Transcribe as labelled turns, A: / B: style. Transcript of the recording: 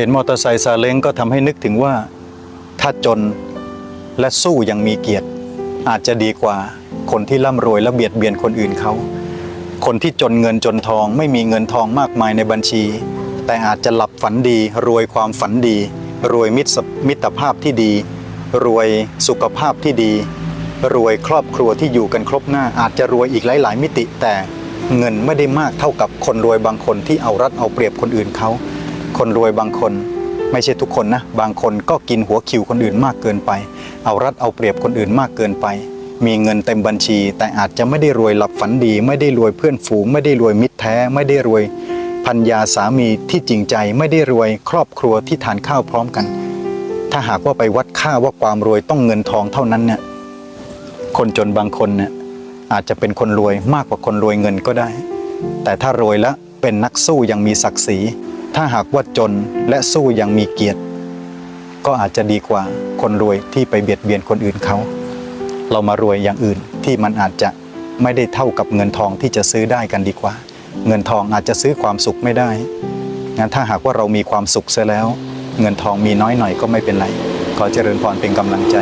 A: เห็นมอเตอร์ไซค์ซาเล้งก็ทำให้นึกถึงว่า ถ้าจนและสู้ยังมีเกียรติ อาจจะดีกว่าคนที่ร่ำรวยและเบียดเบียนคนอื่นเขา คนที่จนเงินจนทอง ไม่มีเงินทองมากมายในบัญชี แต่อาจจะหลับฝันดี รวยความฝันดี รวยมิตรมิตรภาพที่ดี รวยสุขภาพที่ดี รวยครอบครัวที่อยู่กันครบหน้า อาจจะรวยอีกหลาย ๆ มิติแต่เงินไม่ได้มากเท่ากับคนรวยบางคนที่เอารัดเอาเปรียบคนอื่นเขา คนรวยบางคน ไม่ใช่ทุกคนนะ บางคนก็กินหัวคิวคนอื่นมากเกินไป เอารัดเอาเปรียบคนอื่นมากเกินไป มีเงินเต็มบัญชี แต่อาจจะไม่ได้รวยหลับฝันดี ไม่ได้รวยเพื่อนฝูง ไม่ได้รวยมิตรแท้ ไม่ได้รวยพัญญาสามีที่จริงใจ ไม่ได้รวยครอบครัวที่ทานข้าวพร้อมกัน ถ้าหากว่าไปวัดค่าว่าความรวยต้องเงินทองเท่านั้นเนี่ยคนจนบางคนเนี่ยอาจจะเป็นคนรวยมากกว่าคนรวยเงินก็ได้ แต่ถ้ารวยแล้วเป็นนักสู้ยังมีศักดิ์ศรี ถ้าหากว่าจนและสู้อยังมีเกียรติ ก็อาจจะดีกว่าคนรวยที่ไปเบียดเบียนคนอื่นเขา เรามารวยอย่างอื่นที่มันอาจจะไม่ได้เท่ากับเงินทองที่จะซื้อได้กันดีกว่า เงินทองอาจจะซื้อความสุขไม่ได้งั้นถ้าหากว่าเรามีความสุขเสียแล้ว เงินทองมีน้อยหน่อยก็ไม่เป็นไร ขอเจริญพรเป็นกำลังใจ